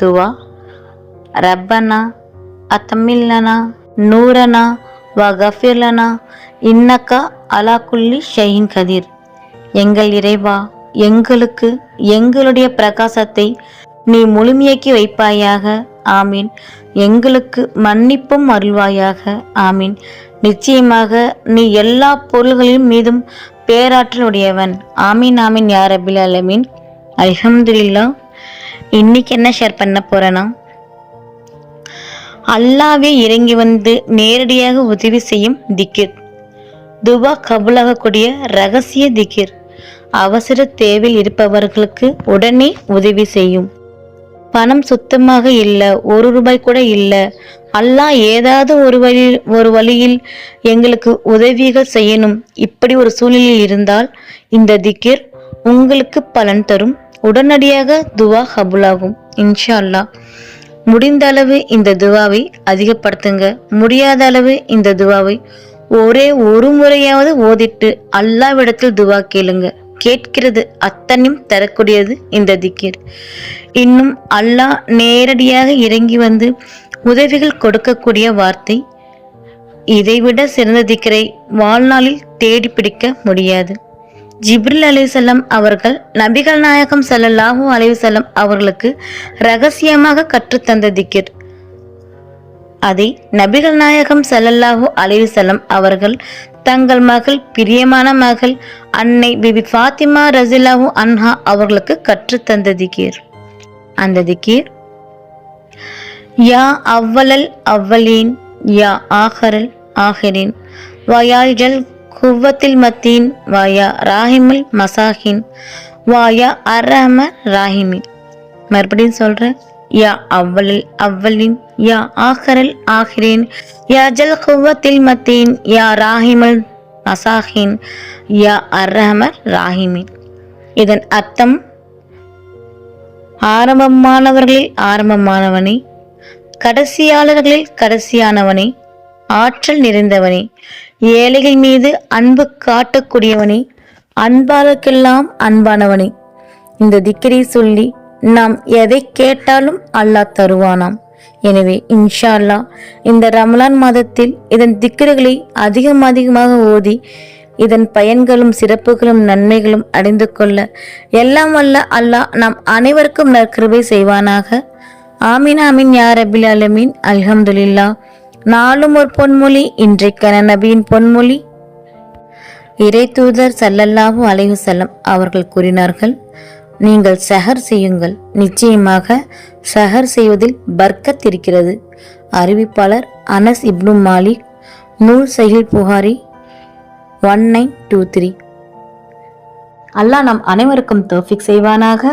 துவா ரப்பனா அத்தமில்லனா நூரனா வ கஃபிர்லனா இன்னக்கா அலா குல்லி கதிர் எங்கள் இறைவா எங்களுக்கு எங்களுடைய பிரகாசத்தை நீ முழுமையாக்கி வைப்பாயாக ஆமீன். எங்களுக்கு மன்னிப்பும் அருள்வாயாக ஆமீன். நிச்சயமாக நீ எல்லா பொருள்களின் மீதும் பேராற்றல் உடையவன் ஆமீன் ஆமீன் யார் அபில் அலமீன் அல்ஹம்துல்லா இன்னைக்கு என்ன ஷேர் பண்ண போறேன்னா அல்லாவே இறங்கி வந்து நேரடியாக உதவி செய்யும் திக்கிர் துபா கபுலாகக்கூடிய ரகசிய திக்கிர் அவசர தேவையில் இருப்பவர்களுக்கு உடனே உதவி செய்யும். பணம் சுத்தமாக இல்லை ஒரு ரூபாய் கூட இல்லை. அல்லாஹ் ஏதாவது ஒரு வழி ஒரு வழியில் எங்களுக்கு உதவிகள் செய்யணும். இப்படி ஒரு சூழ்நிலையில் இருந்தால் இந்த திக்கிர் உங்களுக்கு பலன் தரும். உடனடியாக துவா கபுலாகும். இன்ஷா அல்லாஹ் முடிந்த அளவு இந்த துவாவை அதிகப்படுத்துங்க. முடியாத அளவு இந்த துவாவை ஒரே ஒரு முறையாவது ஓதிட்டு அல்லாவிடத்தில் துவா கேளுங்க. கேட்கிறது அத்தனையும் தரக்கூடியது இந்த திக்கீர். இன்னும் அல்லாஹ் நேரடியாக இறங்கி வந்து உதவிகள் கொடுக்கக்கூடிய வார்த்தை. இதைவிட சிறந்த திக்கரை வாழ்நாளில் தேடி பிடிக்க முடியாது. ஜிப்ரில் அலிசல்லம் அவர்கள் நபிகள் நாயகம் செல்லல்லாஹு அலிசல்லம் அவர்களுக்கு ரகசியமாக கற்றுத்தந்த திக்கிர். அதை நபிகள் நாயகம் ஸல்லல்லாஹு அலிசல்லம் அவர்கள் தங்கள் மகள் பிரியமான மகள் அன்னை பிபி ஃபாத்திமா ரசிலாஹு அன்ஹா அவர்களுக்கு கற்றுத்தந்த திக்கீர். அந்த திக்கீர் யா அவ்வலல் அவ்வலீன் யா ஆஹரல் ஆஹரின் வயாஜல் குவத்தில் மத்தீன் வாயா ராஹிமுல் மசாஹின் வாயா அரஹம ராஹிமின். மறுபடியும் சொல்றேன் யா அவ்வலில் அவ்வலின் யா ஆஹரல் ஆஹிரின் யா ஜல் குவத்தில் மத்தீன் யா ராஹிமுல் மசாஹின் யா அரஹம ராஹிமின். இதன் அர்த்தம் ஆரம்பமானவர்களில் ஆரம்பமானவனே கடைசியாளர்களில் கடைசியானவனே ஆற்றல் நிறைந்தவனே. ஏழைகள் மீது அன்பு காட்டக்கூடியவனே. அன்பாளர்க்கெல்லாம் அன்பானவனே. இந்த திக்கரை சொல்லி நாம் எதை கேட்டாலும் அல்லாஹ் தருவானாம். எனவே இன்ஷா அல்லாஹ் இந்த ரமலான் மாதத்தில் இதன் திக்கர்களை அதிகம் அதிகமாக ஓதி இதன் பயன்களும் சிறப்புகளும் நன்மைகளும் அடைந்து கொள்ள எல்லாம் வல்ல அல்லாஹ் நாம் அனைவருக்கும் நற்கிருபை செய்வானாக. ஆமீன் ஆமீன் யார் அபில் அலமீன் அல்ஹம்துலில்லா நாளும் ஒரு பொன்மொழி இன்றைக்கான நபியின் பொன்மொழி. இறை தூதர் சல்லல்லாஹூ அலைஹு அவர்கள் கூறினார்கள் நீங்கள் சஹர் செய்யுங்கள். நிச்சயமாக சஹர் செய்வதில் பர்க்கத் இருக்கிறது. அறிவிப்பாளர் அனஸ் இப்னு மாலிக் நூல் Sahih Bukhari one nine two three. அல்லாஹ் நம் அனைவருக்கும் தோஃபிக் செய்வானாக.